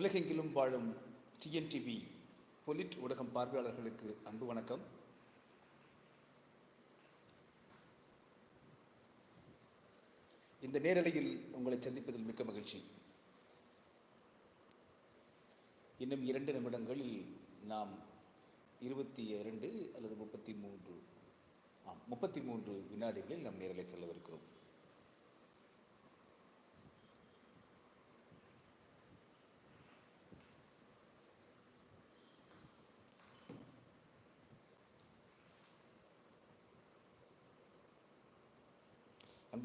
உலகெங்கிலும் வாழும் டிஎன்டிவி பொலிட் ஊடகம் பார்வையாளர்களுக்கு அன்பு வணக்கம். இந்த நேரலையில் உங்களை சந்திப்பதில் மிக்க மகிழ்ச்சி. இன்னும் இரண்டு நிமிடங்களில் நாம் இருபத்தி இரண்டு அல்லது முப்பத்தி மூன்று ஆம் முப்பத்தி மூன்று வினாடிகளில் நாம் நேரலை செல்லவிருக்கிறோம்.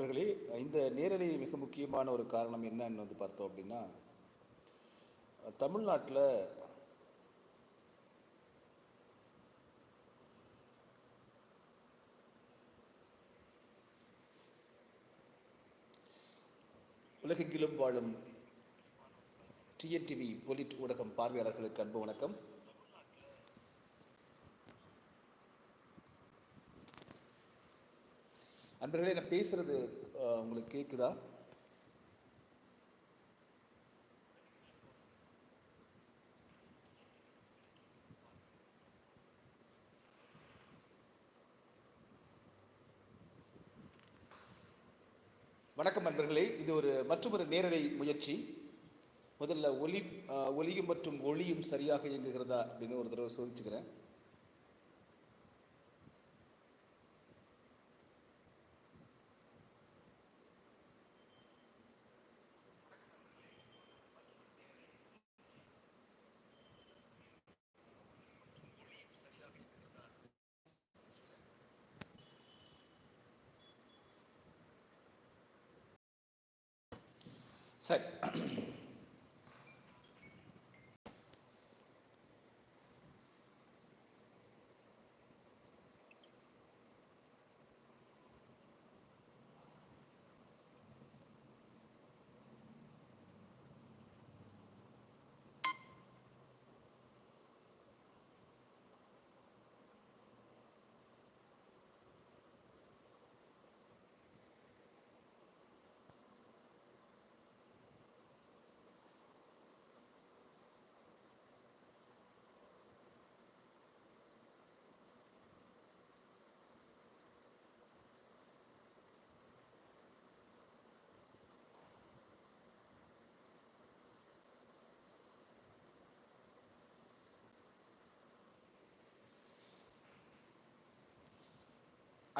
நண்பர்களே இந்த நேரடி மிக முக்கியமான ஒரு காரணம் என்னன்னு வந்து பார்த்தோம் அப்படின்னா தமிழ்நாட்டில் உலகெங்கிலும் வாழும் டிஎன்டிவி பொலிட் ஊடகம் பார்வையாளர்களுக்கு அன்பு வணக்கம். அன்பர்களே நான் பேசுறது உங்களுக்கு கேட்குதா வணக்கம் நண்பர்களே இது ஒரு மற்றொரு நேரடி முயற்சி. முதல்ல ஒலி ஒலியும் மற்றும் ஒளியும் சரியாக இயங்குகிறதா அப்படின்னு ஒரு தடவை சோதிச்சுக்கிறேன். சரி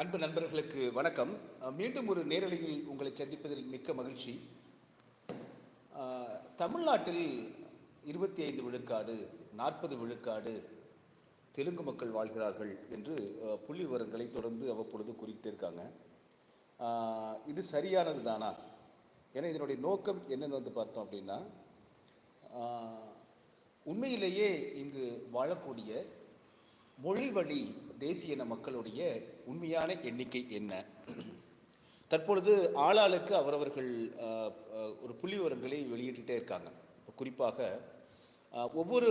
அன்பு நண்பர்களுக்கு வணக்கம். மீண்டும் ஒரு நேரலையில் உங்களை சந்திப்பதில் மிக்க மகிழ்ச்சி. தமிழ்நாட்டில் இருபத்தி ஐந்து விழுக்காடு நாற்பது விழுக்காடு தெலுங்கு மக்கள் வாழ்கிறார்கள் என்று புள்ளி விவரங்களை தொடர்ந்து அவ்வப்பொழுது குறிப்பிட்டே இருக்காங்க. இது சரியானது தானா? ஏன்னா இதனுடைய நோக்கம் என்னென்னு வந்து பார்த்தோம் அப்படின்னா உண்மையிலேயே இங்கு வாழக்கூடிய மொழி வழி தேசிய இன மக்களுடைய உண்மையான எண்ணிக்கை என்ன? தற்பொழுது ஆளாளுக்கு அவரவர்கள் ஒரு புள்ளி விவரங்களை வெளியிட்டுட்டே இருக்காங்க. இப்போ குறிப்பாக ஒவ்வொரு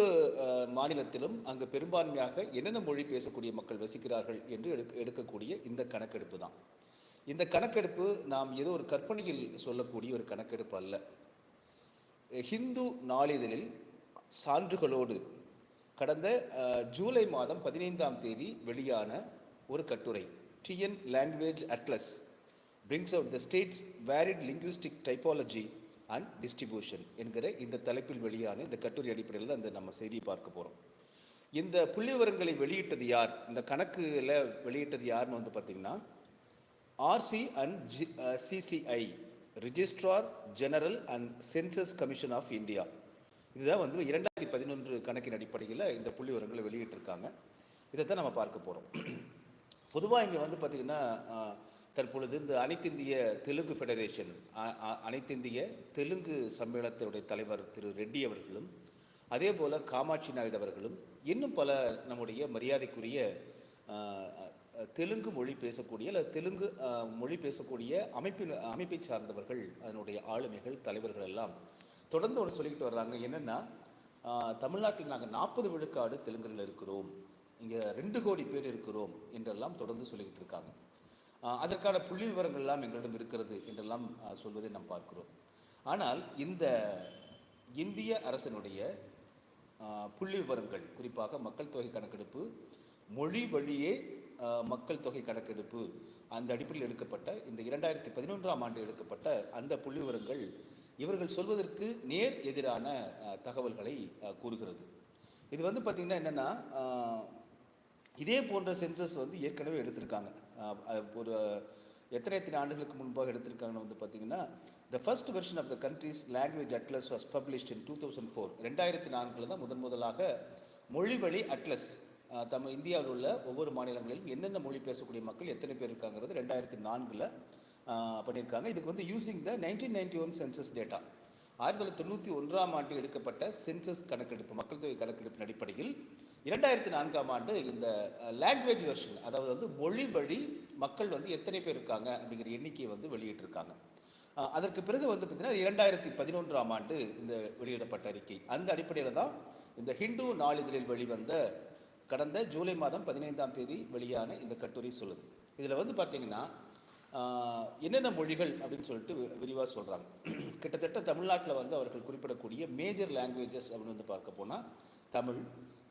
மாநிலத்திலும் அங்கு பெரும்பான்மையாக என்னென்ன மொழி பேசக்கூடிய மக்கள் வசிக்கிறார்கள் என்று எடுக்க எடுக்கக்கூடிய இந்த கணக்கெடுப்பு தான். இந்த கணக்கெடுப்பு நாம் ஏதோ ஒரு கற்பனையில் சொல்லக்கூடிய ஒரு கணக்கெடுப்பு அல்ல. ஹிந்து நாளிதழில் சான்றுகளோடு கடந்த ஜூலை மாதம் பதினைந்தாம் தேதி வெளியான ஒரு கட்டுரை TN language atlas brings out the states varied linguistic typology and distribution என்கிற இந்த தலைப்பில் வெளியான இந்த கட்டுரை அடிப்படையில் தான் இந்த நம்ம செய்தியை பார்க்க போகிறோம் இந்த புள்ளி விவரங்களை வெளியிட்டது யார்? இந்த கணக்கில் வெளியிட்டது யாருன்னு வந்து பார்த்தீங்கன்னா RC and G CCI registrar general and census commission of India இதுதான் வந்து இரண்டாயிரத்தி பதினொன்று கணக்கின் அடிப்படையில் இந்த புள்ளி விவரங்களை வெளியிட்டிருக்காங்க. இதைத்தான் நம்ம பார்க்க போகிறோம் பொதுவாக இங்கே வந்து பார்த்திங்கன்னா தற்பொழுது இந்த அனைத்திந்திய தெலுங்கு ஃபெடரேஷன் அ- அனைத்திந்திய தெலுங்கு சம்மேளனத்தினுடைய தலைவர் திரு ரெட்டி அவர்களும் அதே போல் காமாட்சி நாயுடு அவர்களும் இன்னும் பல நம்முடைய மரியாதைக்குரிய தெலுங்கு மொழி பேசக்கூடிய அல்லது தெலுங்கு மொழி பேசக்கூடிய அமைப்பின் அமைப்பை சார்ந்தவர்கள் அதனுடைய ஆளுமைகள் தலைவர்கள் எல்லாம் தொடர்ந்து ஒன்று சொல்லிக்கிட்டு வர்றாங்க. என்னென்னா தமிழ்நாட்டில் நாங்கள் நாற்பது விழுக்காடு தெலுங்குல இருக்கிறோம். இங்கே ரெண்டு கோடி பேர் இருக்கிறோம் என்றெல்லாம் தொடர்ந்து சொல்லிக்கிட்டு இருக்காங்க. அதற்கான புள்ளி விவரங்கள் எல்லாம் எங்களிடம் இருக்கிறது என்றெல்லாம் சொல்வதை நாம் பார்க்கிறோம். ஆனால் இந்த இந்திய அரசினுடைய புள்ளி விவரங்கள் குறிப்பாக மக்கள் தொகை கணக்கெடுப்பு மொழி வழியே மக்கள் தொகை கணக்கெடுப்பு அந்த அடிப்படையில் எடுக்கப்பட்ட இந்த இரண்டாயிரத்தி பதினொன்றாம் ஆண்டு எடுக்கப்பட்ட அந்த புள்ளி விவரங்கள் இவர்கள் சொல்வதற்கு நேர் எதிரான தகவல்களை கூறுகிறது. இது வந்து பார்த்திங்கன்னா என்னென்னா இதே போன்ற சென்சஸ் வந்து ஏற்கனவே எடுத்திருக்காங்க. ஒரு எத்தனை எத்தனை ஆண்டுகளுக்கு முன்பாக எடுத்திருக்காங்கன்னு வந்து பார்த்தீங்கன்னா the first version of the country's language atlas was published in two thousand four ரெண்டாயிரத்தி நான்கில் தான் முதன் முதலாக மொழிவழி அட்லஸ் தம் இந்தியாவில் உள்ள ஒவ்வொரு மாநிலங்களிலும் என்னென்ன மொழி பேசக்கூடிய மக்கள் எத்தனை பேர் இருக்காங்கிறது ரெண்டாயிரத்தி நான்கில் பண்ணியிருக்காங்க. இதுக்கு வந்து using the nineteen ninety one census data ஆயிரத்தி தொள்ளாயிரத்தி தொண்ணூற்றி ஒன்றாம் ஆண்டு எடுக்கப்பட்ட சென்சஸ் கணக்கெடுப்பு மக்கள் தொகை கணக்கெடுப்பின் அடிப்படையில் இரண்டாயிரத்தி நான்காம் ஆண்டு இந்த லாங்குவேஜ் வெர்ஷன் அதாவது வந்து மொழி வழி மக்கள் வந்து எத்தனை பேர் இருக்காங்க அப்படிங்கிற எண்ணிக்கையை வந்து வெளியிட்டிருக்காங்க. அதற்கு பிறகு வந்து பார்த்தீங்கன்னா இரண்டாயிரத்தி பதினொன்றாம் ஆண்டு இந்த வெளியிடப்பட்ட அறிக்கை. அந்த அடிப்படையில் தான் இந்த ஹிந்து நாளிதழில் வெளிவந்த கடந்த ஜூலை மாதம் பதினைந்தாம் தேதி வெளியான இந்த கட்டுரை சொல்லுது. இதில் வந்து பார்த்தீங்கன்னா என்னென்ன மொழிகள் அப்படின்னு சொல்லிட்டு விரிவாக சொல்கிறாங்க கிட்டத்தட்ட தமிழ்நாட்டில் வந்து அவர்கள் குறிப்பிடக்கூடிய மேஜர் லாங்குவேஜஸ் அப்படின்னு வந்து பார்க்க போனால் தமிழ்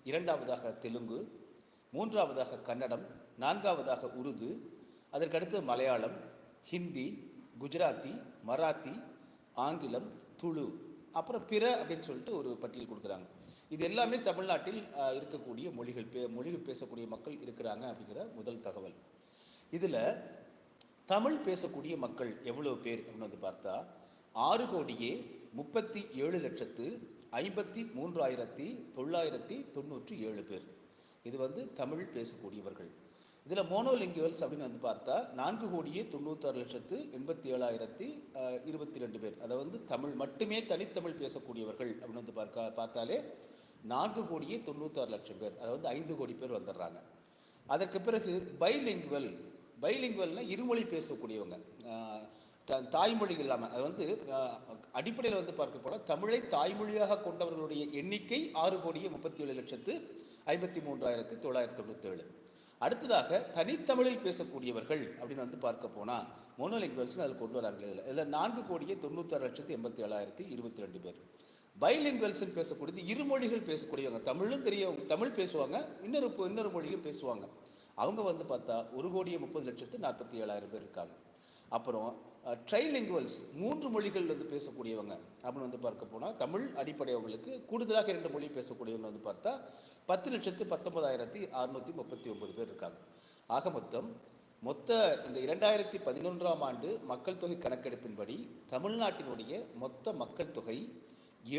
இரண்டாவதாக தெலுங்கு மூன்றாவதாக கன்னடம் நான்காவதாக உருது அதற்கடுத்து மலையாளம் ஹிந்தி குஜராத்தி மராத்தி ஆங்கிலம் துளு அப்புறம் பிற அப்படின்னு சொல்லிட்டு ஒரு பட்டியல் கொடுக்குறாங்க. இது எல்லாமே தமிழ்நாட்டில் இருக்கக்கூடிய மொழிகள் பே மொழிகள் பேசக்கூடிய மக்கள் இருக்கிறாங்க அப்படிங்கிற முதல் தகவல். இதில் தமிழ் பேசக்கூடிய மக்கள் எவ்வளோ பேர் அப்படின்னு வந்து பார்த்தா ஆறு கோடியே முப்பத்தி ஏழு லட்சத்து ஐம்பத்தி மூன்றாயிரத்தி தொள்ளாயிரத்தி தொண்ணூற்றி ஏழு பேர். இது வந்து தமிழ் பேசக்கூடியவர்கள். இதில் மோனோலிங்குவல்ஸ் அப்படின்னு வந்து பார்த்தா நான்கு கோடியே தொண்ணூத்தாறு லட்சத்து எண்பத்தி ஏழாயிரத்தி இருபத்தி ரெண்டு பேர். அதை வந்து தமிழ் மட்டுமே தனித்தமிழ் பேசக்கூடியவர்கள் அப்படின்னு வந்து பார்க்க பார்த்தாலே நான்கு கோடியே தொண்ணூத்தாறு லட்சம் பேர். அதாவது ஐந்து கோடி பேர் வந்துடுறாங்க. அதற்கு பிறகு பைலிங்குவல் பைலிங்குவல்னால் இருமொழி பேசக்கூடியவங்க. ஆஹ் த- தாய்மொழி இல்லாமல் அது வந்து அடிப்படையில் வந்து பார்க்க போனால் தமிழை தாய்மொழியாக கொண்டவர்களுடைய எண்ணிக்கை ஆறு கோடியே முப்பத்தி ஏழு லட்சத்து ஐம்பத்தி மூன்றாயிரத்தி தொள்ளாயிரத்தி தொண்ணூற்றேழு அடுத்ததாக தனித்தமிழில் பேசக்கூடியவர்கள் அப்படின்னு வந்து பார்க்க போனால் மோனோலிங்குவல்ஸ் அதில் கொண்டு வராங்க இதில். இதில் நான்கு கோடியே தொண்ணூத்தாறு லட்சத்து எண்பத்தி ஏழாயிரத்தி இருபத்தி ரெண்டு பேர். பைலிங்குவல்ஸ்னு பேசக்கூடியது இருமொழிகள் பேசக்கூடியவங்க. தமிழும் தெரியவங்க தமிழ் பேசுவாங்க இன்னொரு இன்னொரு மொழியும் பேசுவாங்க. அவங்க வந்து பார்த்தா ஒரு கோடியே முப்பது லட்சத்து நாற்பத்தி ஏழாயிரம் பேர் இருக்காங்க. அப்புறம் ட்ரைலிங்குவல்ஸ் மூன்று மொழிகள் வந்து பேசக்கூடியவங்க அப்படின்னு வந்து பார்க்க போனால் தமிழ் அடிப்படையவங்களுக்கு கூடுதலாக இரண்டு மொழி பேசக்கூடியவங்க வந்து பார்த்தா பத்து லட்சத்து பத்தொன்பதாயிரத்தி அறுநூற்றி முப்பத்தி ஒன்பது பேர் இருக்காங்க. ஆக மொத்தம் மொத்த இந்த இரண்டாயிரத்தி பதினொன்றாம் ஆண்டு மக்கள் தொகை கணக்கெடுப்பின்படி தமிழ்நாட்டினுடைய மொத்த மக்கள் தொகை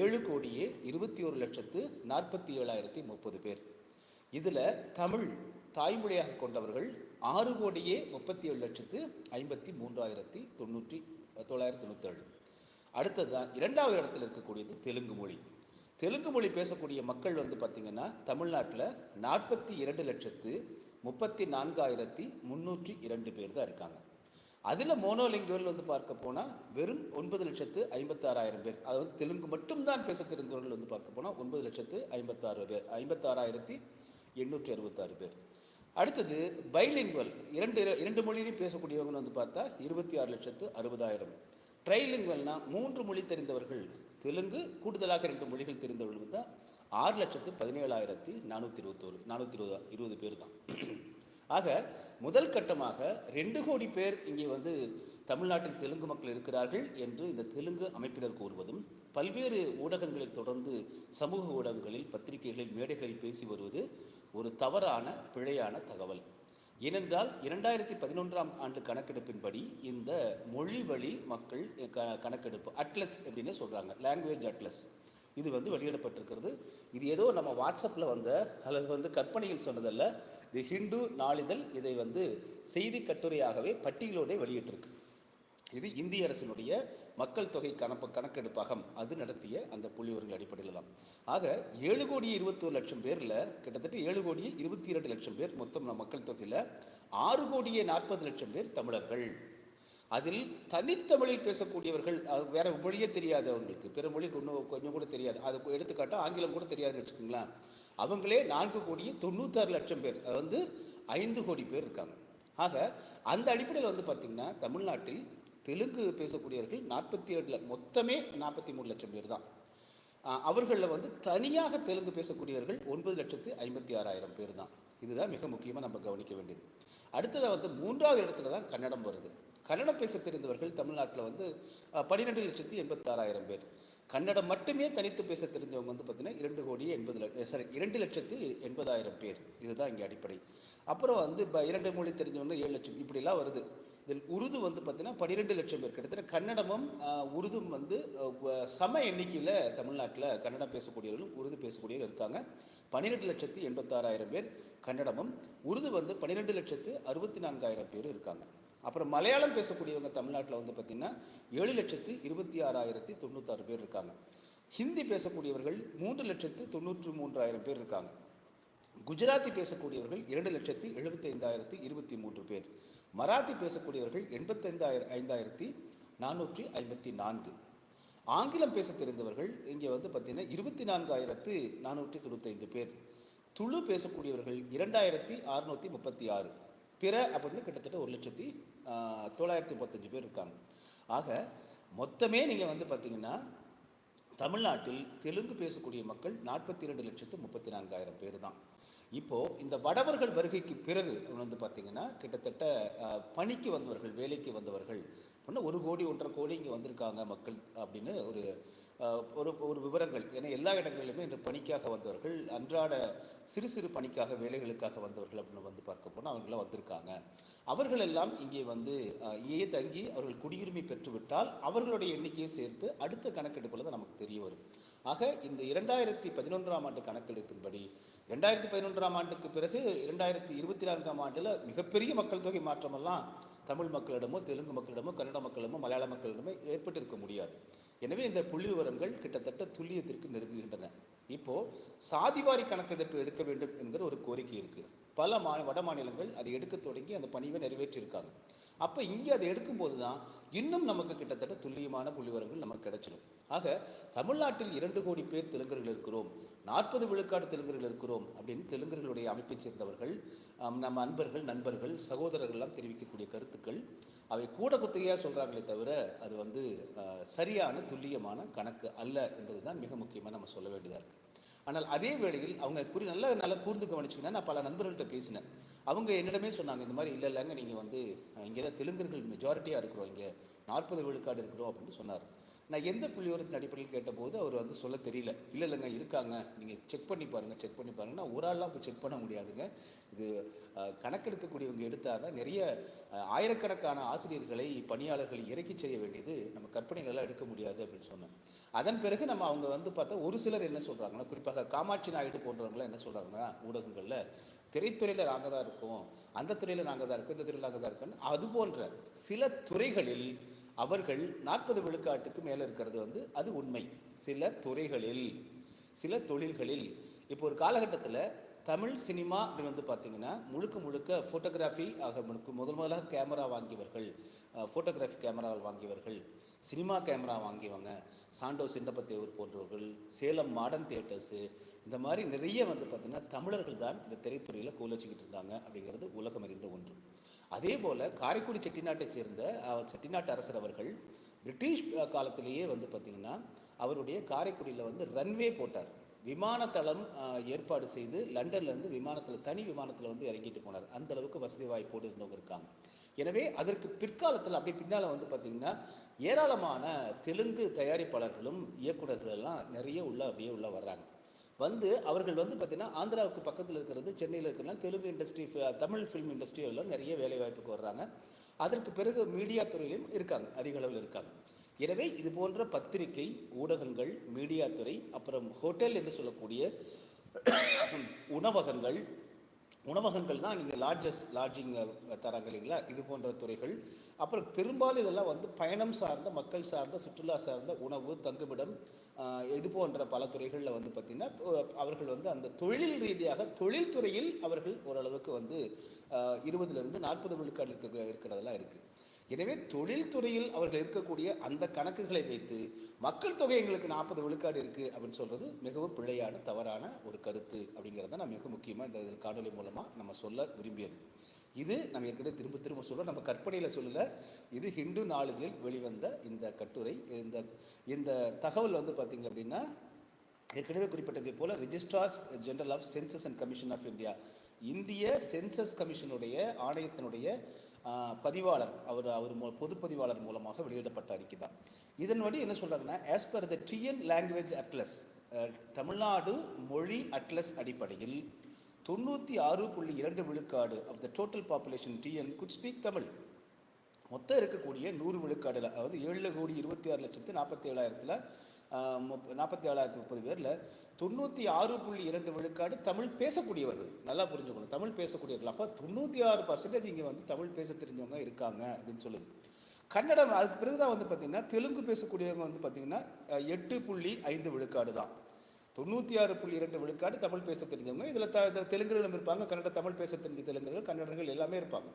ஏழு கோடியே இருபத்தி ஒரு லட்சத்து நாற்பத்தி ஏழாயிரத்தி முப்பது பேர். இதில் தமிழ் தாய்மொழியாக கொண்டவர்கள் ஆறு கோடியே முப்பத்தி ஏழு லட்சத்து ஐம்பத்தி மூன்றாயிரத்தி தொண்ணூற்றி தொள்ளாயிரத்தி தொண்ணூற்றேழு அடுத்ததுதான் இரண்டாவது இடத்துல இருக்கக்கூடியது தெலுங்கு மொழி. தெலுங்கு மொழி பேசக்கூடிய மக்கள் வந்து பார்த்திங்கன்னா தமிழ்நாட்டில் நாற்பத்தி இரண்டு லட்சத்து முப்பத்தி நான்காயிரத்தி முந்நூற்றி இரண்டு பேர் தான் இருக்காங்க. அதில் மோனோலிங்குவல் வந்து பார்க்க போனால் வெறும் ஒன்பது லட்சத்து ஐம்பத்தாறாயிரம் பேர். அதாவது தெலுங்கு மட்டும்தான் பேச தெரிந்தவர்கள் வந்து பார்க்க போனால் ஒன்பது லட்சத்து ஐம்பத்தாறு பேர் ஐம்பத்தாறாயிரத்தி எண்ணூற்றி அறுபத்தாறு பேர். அடுத்தது பைலிங்குவல் இரண்டு இரண்டு மொழியிலையும் பேசக்கூடியவங்க வந்து பார்த்தா இருபத்தி ஆறு லட்சத்து அறுபதாயிரம். ட்ரைலிங்குவல்னால் மூன்று மொழி தெரிந்தவர்கள். தெலுங்கு கூடுதலாக ரெண்டு மொழிகள் தெரிந்தவர்களுக்கு தான் ஆறு லட்சத்து பதினேழாயிரத்தி நானூற்றி இருபத்தோரு நானூற்றி இருபது இருபது பேர் தான். ஆக முதல் கட்டமாக ரெண்டு கோடி பேர் இங்கே வந்து தமிழ்நாட்டில் தெலுங்கு மக்கள் இருக்கிறார்கள் என்று இந்த தெலுங்கு அமைப்பினர் கூறுவதும் பல்வேறு ஊடகங்களை தொடர்ந்து சமூக ஊடகங்களில் பத்திரிகைகளில் மேடைகளில் பேசி வருவது ஒரு தவறான பிழையான தகவல். ஏனென்றால் இரண்டாயிரத்தி பதினொன்றாம் ஆண்டு கணக்கெடுப்பின்படி இந்த மொழி வழி மக்கள் க கணக்கெடுப்பு அட்லஸ் அப்படின்னு சொல்கிறாங்க லாங்குவேஜ் அட்லஸ் இது வந்து வெளியிடப்பட்டிருக்கிறது. இது ஏதோ நம்ம வாட்ஸ்அப்பில் வந்த அல்லது வந்து கற்பனையில் சொன்னதல்ல தி ஹிந்து நாளிதழ் இதை வந்து செய்தி கட்டுரையாகவே பட்டியலோடே வெளியிட்டிருக்கு. இது இந்திய அரசினுடைய மக்கள் தொகை கணப்பு கணக்கெடுப்பகம். அது நடத்திய அந்த புள்ளிவரங்கள் அடிப்படையில் தான். ஆக ஏழு கோடி இருபத்தோரு லட்சம் பேரில் கிட்டத்தட்ட ஏழு கோடியே இருபத்தி இரண்டு லட்சம் பேர் மொத்தம் நம்ம மக்கள் தொகையில் ஆறு கோடியே நாற்பது லட்சம் பேர் தமிழர்கள். அதில் தனித்தமிழில் பேசக்கூடியவர்கள் அது வேற மொழியே தெரியாது அவங்களுக்கு. பிற மொழி ஒன்றும் கொஞ்சம் கூட தெரியாது. அது எடுத்துக்காட்டால் ஆங்கிலம் கூட தெரியாதுன்னு வச்சுக்கோங்களேன். அவங்களே நான்கு கோடியே தொண்ணூத்தாறு லட்சம் பேர் அது வந்து ஐந்து கோடி பேர் இருக்காங்க. ஆக அந்த அடிப்படையில் வந்து பார்த்திங்கன்னா தமிழ்நாட்டில் தெலுங்கு பேசக்கூடியவர்கள் நாற்பத்தி ஏழு மொத்தமே நாற்பத்தி மூணு லட்சம் பேர் தான். அவர்களில் வந்து தனியாக தெலுங்கு பேசக்கூடியவர்கள் ஒன்பது லட்சத்து ஐம்பத்தி ஆறாயிரம் பேர் தான். இதுதான் மிக முக்கியமாக நம்ம கவனிக்க வேண்டியது. அடுத்ததாக வந்து மூன்றாவது இடத்துல தான் கன்னடம் வருது. கன்னடம் பேச தெரிந்தவர்கள் தமிழ்நாட்டில் வந்து பன்னிரெண்டு லட்சத்து எண்பத்தாறாயிரம் பேர். கன்னடம் மட்டுமே தனித்து பேச தெரிஞ்சவங்க வந்து பார்த்தீங்கன்னா இரண்டு கோடி எண்பது லட்ச சாரி இரண்டு லட்சத்து எண்பதாயிரம் பேர். இதுதான் இங்கே அடிப்படை. அப்புறம் வந்து இப்போ இரண்டு மொழி தெரிஞ்சவங்க ஏழு லட்சம் இப்படிலாம் வருது. இதில் உருது வந்து பார்த்தீங்கன்னா பன்னிரெண்டு லட்சம் பேர். கிட்டத்தட்ட கன்னடமும் உருதும் வந்து சம எண்ணிக்கையில் தமிழ்நாட்டில் கன்னடம் பேசக்கூடியவர்களும் உருது பேசக்கூடியவர்கள் இருக்காங்க. பன்னிரெண்டு லட்சத்து எண்பத்தாறாயிரம் பேர் கன்னடமும் உருது வந்து பன்னிரெண்டு லட்சத்து அறுபத்தி நான்காயிரம் பேர் இருக்காங்க. அப்புறம் மலையாளம் பேசக்கூடியவங்க தமிழ்நாட்டில் வந்து பார்த்திங்கன்னா ஏழு லட்சத்து இருபத்தி ஆறாயிரத்தி தொண்ணூத்தாறு பேர் இருக்காங்க. ஹிந்தி பேசக்கூடியவர்கள் மூன்று லட்சத்து தொண்ணூற்று மூன்றாயிரம் பேர் இருக்காங்க. குஜராத்தி பேசக்கூடியவர்கள் இரண்டு லட்சத்து எழுபத்தி ஐந்தாயிரத்தி இருபத்தி மூன்று பேர். மராத்தி பேசக்கூடியவர்கள் எண்பத்தைந்தாயிரம் ஐந்தாயிரத்தி நானூற்றி ஐம்பத்தி நான்கு. ஆங்கிலம் பேச தெரிந்தவர்கள் இங்கே வந்து பார்த்தீங்கன்னா இருபத்தி நான்காயிரத்து நானூற்றி தொண்ணூத்தைந்து பேர். துளு பேசக்கூடியவர்கள் இரண்டாயிரத்தி அறுநூற்றி முப்பத்தி ஆறு பிற அப்படின்னு கிட்டத்தட்ட ஒரு லட்சத்தி தொள்ளாயிரத்தி முப்பத்தஞ்சு பேர் இருக்காங்க. ஆக மொத்தமே நீங்கள் வந்து பார்த்தீங்கன்னா தமிழ்நாட்டில் தெலுங்கு பேசக்கூடிய மக்கள் நாற்பத்தி ரெண்டு லட்சத்து முப்பத்தி நான்காயிரம் பேர் தான். இப்போது இந்த வடவர்கள் வருகைக்கு பிறகு வந்து பார்த்திங்கன்னா கிட்டத்தட்ட பணிக்கு வந்தவர்கள் வேலைக்கு வந்தவர்கள் அப்படின்னா ஒரு கோடி ஒன்றரை கோடி இங்கே வந்திருக்காங்க மக்கள் அப்படின்னு ஒரு ஒரு ஒரு விவரங்கள். ஏன்னா எல்லா இடங்களிலுமே இன்று பணிக்காக வந்தவர்கள் அன்றாட சிறு சிறு பணிக்காக வேலைகளுக்காக வந்தவர்கள் அப்படின்னு வந்து பார்க்க போனால் அவர்களாம் வந்திருக்காங்க. அவர்களெல்லாம் இங்கே வந்து இங்கேயே தங்கி அவர்கள் குடியுரிமை பெற்றுவிட்டால் அவர்களுடைய எண்ணிக்கையை சேர்த்து அடுத்த கணக்கெடுப்பில் தான் நமக்கு தெரிய வரும். ஆக இந்த இரண்டாயிரத்தி பதினொன்றாம் ஆண்டு கணக்கெடுப்பின்படி ரெண்டாயிரத்தி பதினொன்றாம் ஆண்டுக்கு பிறகு இரண்டாயிரத்தி இருபத்தி நான்காம் ஆண்டில் மிகப்பெரிய மக்கள் தொகை மாற்றமெல்லாம் தமிழ் மக்களிடமோ தெலுங்கு மக்களிடமோ கன்னட மக்களிடமோ மலையாள மக்களிடமோ ஏற்பட்டிருக்க முடியாது. எனவே இந்த புள்ளி விவரங்கள் கிட்டத்தட்ட துல்லியத்திற்கு நெருங்குகின்றன. இப்போ சாதிவாரி கணக்கெடுப்பு எடுக்க வேண்டும் என்கிற ஒரு கோரிக்கை இருக்குது பல மா வட மாநிலங்கள் அதை எடுக்க தொடங்கி அந்த பணிவை நிறைவேற்றியிருக்காங்க. அப்போ இங்கே அதை எடுக்கும்போது தான் இன்னும் நமக்கு கிட்டத்தட்ட துல்லியமான புள்ளிவரங்கள் நமக்கு கிடைச்சிடும் ஆக தமிழ்நாட்டில் இரண்டு கோடி பேர் தெலுங்கர்கள் இருக்கிறோம் நாற்பது விழுக்காடு தெலுங்கர்கள் இருக்கிறோம் அப்படின்னு தெலுங்கர்களுடைய அமைப்பை சேர்ந்தவர்கள் நம்ம அன்பர்கள் நண்பர்கள் சகோதரர்கள்லாம் தெரிவிக்கக்கூடிய கருத்துக்கள். அவை கூட குத்தகையாக சொல்கிறாங்களே தவிர அது வந்து சரியான துல்லியமான கணக்கு அல்ல என்பது தான் மிக முக்கியமாக நம்ம சொல்ல வேண்டியதாக இருக்குது ஆனால் அதே வேளையில் அவங்க குறி நல்ல நல்லா கூர்ந்து கவனிச்சிங்கன்னா நான் பல நண்பர்கள்ட்ட பேசினேன். அவங்க என்னிடமே சொன்னாங்க இந்த மாதிரி இல்லை இல்லைங்க நீங்கள் வந்து இங்கே தான் தெலுங்கர்கள் மெஜாரிட்டியாக இருக்கிறோம் இங்கே நாற்பது விழுக்காடு இருக்கிறோம் அப்படின்னு சொன்னார். நான் எந்த புள்ளியோரத்தின் அடிப்படையில் கேட்டபோது அவர் வந்து சொல்ல தெரியல. இல்லை இல்லைங்க இருக்காங்க. நீங்கள் செக் பண்ணி பாருங்கள் செக் பண்ணி பாருங்கன்னா ஒரு ஆள்லாம் போய் செக் பண்ண முடியாதுங்க. இது கணக்கெடுக்கக்கூடியவங்க எடுத்தால் தான் நிறைய ஆயிரக்கணக்கான ஆசிரியர்களை பணியாளர்கள் இறக்கி செய்ய வேண்டியது நம்ம கற்பனைகளெல்லாம் எடுக்க முடியாது அப்படின்னு சொன்னேன். அதன் பிறகு நம்ம அவங்க வந்து பார்த்தா ஒரு சிலர் என்ன சொல்கிறாங்கன்னா குறிப்பாக காமாட்சி நாயுடு போன்றவங்களாம் என்ன சொல்கிறாங்கன்னா ஊடகங்களில் திரைத்துறையில் நாங்கள் தான் இருக்கோம் அந்த துறையில் நாங்கள் தான் இருக்கோம் இந்த துறையில் நாங்கள் தான் இருக்கோம் அது போன்ற சில துறைகளில் அவர்கள் நாற்பது விழுக்காட்டுக்கு மேலே இருக்கிறது வந்து அது உண்மை. சில துறைகளில் சில தொழில்களில். இப்போ ஒரு காலகட்டத்தில் தமிழ் சினிமா அப்படின்னு வந்து பார்த்தீங்கன்னா முழுக்க முழுக்க ஃபோட்டோகிராஃபி ஆக முழுக்க முதல் முதலாக கேமரா வாங்கியவர்கள் ஃபோட்டோகிராஃபி கேமராவில் வாங்கியவர்கள் சினிமா கேமரா வாங்கியவங்க சாண்டோ சின்னப்பத்தேவர் போன்றவர்கள் சேலம் மாடர்ன் தியேட்டர்ஸு இந்த மாதிரி நிறைய வந்து பார்த்திங்கன்னா தமிழர்கள் தான் இந்த திரைத்துறையில் கூலச்சிக்கிட்டு இருந்தாங்க அப்படிங்கிறது உலகம் அறிந்த ஒன்று. அதே போல் காரைக்குடி செட்டிநாட்டை சேர்ந்த செட்டிநாட்டு அரசர் அவர்கள் பிரிட்டிஷ் காலத்திலேயே வந்து பார்த்திங்கன்னா அவருடைய காரைக்குடியில் வந்து ரன்வே போட்டார். விமானத்தளம் ஏற்பாடு செய்து லண்டன்லேருந்து விமானத்தில் தனி விமானத்தில் வந்து இறங்கிட்டு போனார். அந்த அளவுக்கு வசதி வாய்ப்போடு இருந்தவங்க இருக்காங்க. எனவே அதற்கு பிற்காலத்தில் அப்படி பின்னால் வந்து பார்த்திங்கன்னா ஏராளமான தெலுங்கு தயாரிப்பாளர்களும் இயக்குநர்களெல்லாம் நிறைய உள்ள அப்படியே உள்ள வர்றாங்க. வந்து அவர்கள் வந்து பார்த்திங்கன்னா ஆந்திராவுக்கு பக்கத்தில் இருக்கிறது சென்னையில் இருக்கிறனால Telugu industry Tamil film industry எல்லாம் நிறைய வேலை வாய்ப்புக்கு வர்றாங்க. அதற்கு பிறகு மீடியா துறையிலும் இருக்காங்க அதிக அளவில் இருக்காங்க. எனவே இது போன்ற பத்திரிகை ஊடகங்கள் மீடியா துறை அப்புறம் ஹோட்டல் என்று சொல்லக்கூடிய உணவகங்கள் உணவகங்கள் தான் நீங்கள் லாட்ஜஸ் லாட்ஜிங் தராங்க இல்லைங்களா? இது போன்ற துறைகள். அப்புறம் பெரும்பாலும் இதெல்லாம் வந்து பயணம் சார்ந்த மக்கள் சார்ந்த சுற்றுலா சார்ந்த உணவு தங்குமிடம் இது போன்ற பல துறைகளில் வந்து பார்த்திங்கன்னா அவர்கள் வந்து அந்த தொழில் ரீதியாக தொழில்துறையில் அவர்கள் ஓரளவுக்கு வந்து இருபதுலேருந்து நாற்பது விழுக்காடு இருக்க இருக்கிறதெல்லாம் இருக்குது எனவே தொழில்துறையில் அவர்கள் இருக்கக்கூடிய அந்த கணக்குகளை வைத்து மக்கள் தொகை எங்களுக்கு நாற்பது விழுக்காடு இருக்குது அப்படின்னு சொல்கிறது மிகவும் பிழையான தவறான ஒரு கருத்து அப்படிங்கிறத நான் மிக முக்கியமாக இந்த இதில் காணொலி மூலமாக நம்ம சொல்ல விரும்பியது. இது நம்ம ஏற்கனவே திரும்ப திரும்ப சொல்ல நம்ம கற்பனையில் சொல்லலை. இது ஹிந்து நாளிதழில் வெளிவந்த இந்த கட்டுரை. இந்த இந்த தகவல் வந்து பார்த்திங்க அப்படின்னா ஏற்கனவே குறிப்பிட்டதை போல registrars general of census and commission of India இந்திய சென்சஸ் கமிஷனுடைய ஆணையத்தினுடைய பதிவாளர் அவர் அவர் மூ பொதுப்பதிவாளர் மூலமாக வெளியிடப்பட்ட அறிக்கை தான் இதன்படி என்ன சொல்கிறாங்கன்னா as per the TN language atlas Tamil Nadu மொழி அட்லஸ் அடிப்படையில் தொண்ணூற்றி ஆறு புள்ளி இரண்டு விழுக்காடு of the total population TN good speak Tamil மொத்தம் இருக்கக்கூடிய நூறு விழுக்காடுல அதாவது ஏழு கோடி இருபத்தி ஆறு லட்சத்து நாற்பத்தி ஏழாயிரத்தில் நாற்பத்தி ஏழாயிரத்து முப்பது பேரில் தொண்ணூற்றி ஆறு புள்ளி இரண்டு விழுக்காடு தமிழ் பேசக்கூடியவர்கள். நல்லா புரிஞ்சுக்கணும். தமிழ் பேசக்கூடியவர்கள். அப்போ தொண்ணூற்றி ஆறு பர்சன்டேஜ் இங்கே வந்து தமிழ் பேச தெரிஞ்சவங்க இருக்காங்க அப்படின்னு சொல்லுது. கன்னடம் அதுக்கு பிறகு தான் வந்து பார்த்திங்கன்னா தெலுங்கு பேசக்கூடியவங்க வந்து பார்த்திங்கன்னா எட்டு புள்ளி ஐந்து விழுக்காடு தான். தொண்ணூற்றி ஆறு புள்ளி இரண்டு விழுக்காடு தமிழ் பேச தெரிஞ்சவங்க. இதில் த இதில் தெலுங்குகளும் இருப்பாங்க. கன்னட தமிழ் பேச தெரிஞ்ச தெலுங்குகள் கன்னடர்கள் எல்லாமே இருப்பாங்க.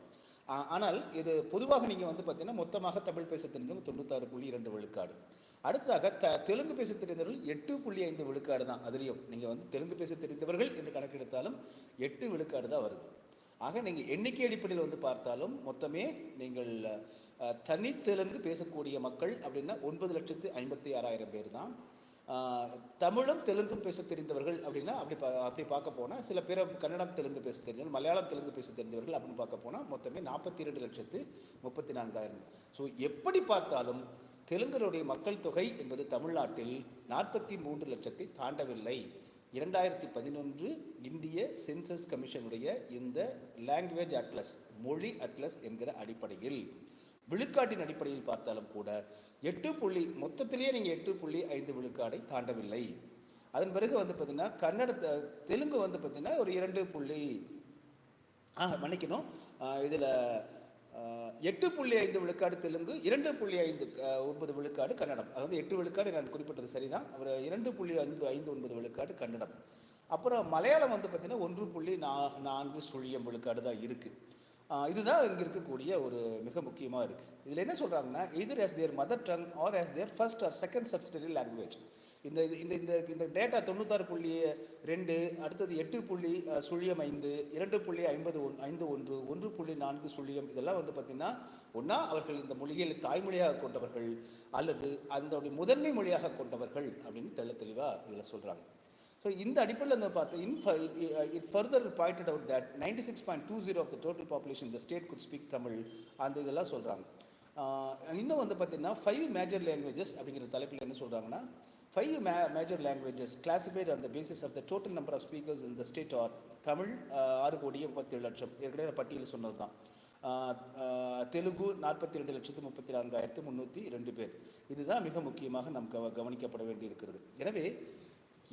ஆனால் இது பொதுவாக நீங்கள் வந்து பார்த்தீங்கன்னா மொத்தமாக தமிழ் பேச தெரிஞ்சவங்க தொண்ணூத்தாறு புள்ளி இரண்டு விழுக்காடு. அடுத்ததாக த தெலுங்கு பேச தெரிந்தவர்கள் எட்டு புள்ளி ஐந்து விழுக்காடு தான் அதுலேயும். நீங்கள் வந்து தெலுங்கு பேச தெரிந்தவர்கள் என்று கணக்கெடுத்தாலும் எட்டு விழுக்காடு தான் வருது. ஆக நீங்கள் எண்ணிக்கை அடிப்படையில் வந்து பார்த்தாலும் மொத்தமே நீங்கள் தனி தனித்தெலுங்கு பேசக்கூடிய மக்கள் அப்படின்னா ஒன்பது லட்சத்து ஐம்பத்தி ஆறாயிரம் பேர் தான். தமிழும் தெலுங்கும் பேச தெரிந்தவர்கள் அப்படின்னா அப்படி பா அப்படி பார்க்க போனால் சில பேர் கன்னடம் தெலுங்கு பேச தெரிஞ்சவர்கள் மலையாளம் தெலுங்கு பேச தெரிந்தவர்கள் அப்படின்னு பார்க்க போனால் மொத்தமே நாற்பத்தி ரெண்டு லட்சத்து முப்பத்தி நான்காயிரம் ஸோ எப்படி பார்த்தாலும் தெலுங்கருடைய மக்கள் தொகை என்பது தமிழ்நாட்டில் நாற்பத்தி மூன்று லட்சத்தை தாண்டவில்லை. இரண்டாயிரத்தி பதினொன்று இந்திய சென்சஸ் கமிஷனுடைய இந்த லாங்குவேஜ் அட்லஸ் மொழி அட்லஸ் என்கிற அடிப்படையில். விழுக்காட்டின் அடிப்படையில் பார்த்தாலும் கூட எட்டு புள்ளி மொத்தத்திலேயே நீங்கள் எட்டு புள்ளி ஐந்து விழுக்காடை தாண்டவில்லை. அதன் பிறகு வந்து பார்த்தீங்கன்னா கன்னட தெலுங்கு வந்து பார்த்தீங்கன்னா ஒரு இரண்டு புள்ளி ஆ மன்னிக்கணும். இதில் எட்டு புள்ளி ஐந்து விழுக்காடு தெலுங்கு இரண்டு புள்ளி ஐந்து ஒன்பது விழுக்காடு கன்னடம். அதாவது எட்டு விழுக்காடு நான் குறிப்பிட்டது சரிதான். அவர் இரண்டு புள்ளி ஐந்து ஐந்து ஒன்பது விழுக்காடு கன்னடம். அப்புறம் மலையாளம் வந்து பார்த்தீங்கன்னா ஒன்று புள்ளி நா நான்கு சுழியம் விழுக்காடு தான் இருக்குது இதுதான் இங்கே இருக்கக்கூடிய ஒரு மிக முக்கியமாக இருக்குது இதில் என்ன சொல்கிறாங்கன்னா எதிர் as their mother tongue or as their first or second subsidiary language இந்த இது- இந்த இந்த இந்த டேட்டா தொண்ணூத்தாறு புள்ளி ரெண்டு அடுத்தது எட்டு புள்ளி சுழியம் ஐந்து இரண்டு புள்ளி ஐம்பது ஒன் ஐந்து ஒன்று ஒன்று புள்ளி நான்கு சுழியம் இதெல்லாம் வந்து பார்த்திங்கன்னா ஒன்றா அவர்கள் இந்த மொழியில் தாய்மொழியாக கொண்டவர்கள் அல்லது அதனுடைய முதன்மை மொழியாக கொண்டவர்கள் அப்படின்னு தெள்ள தெளிவாக இதில் சொல்கிறாங்க ஸோ இந்த அடிப்படையில் வந்து பார்த்து in it further pointed out that ninety six point two zero of the total population இந்த ஸ்டேட் குட் ஸ்பீக் தமிழ் அந்த இதெல்லாம் சொல்கிறாங்க இன்னும் வந்து பார்த்தீங்கன்னா ஃபைவ் மேஜர் லாங்குவேஜஸ் அப்படிங்கிற தலைப்பில் என்ன சொல்கிறாங்கன்னா five may major languages classified on the basis of the total number of speakers இந்த ஸ்டேட் ஆர் தமிழ் ஆறு கோடியே முப்பத்தேழு லட்சம். ஏற்கனவே பட்டியல் சொன்னது தான். தெலுங்கு நாற்பத்தி ரெண்டு லட்சத்து முப்பத்தி நான்காயிரத்து முந்நூற்றி ரெண்டு பேர். இதுதான் மிக முக்கியமாக நாம் கவனிக்கப்பட வேண்டியிருக்கிறது. எனவே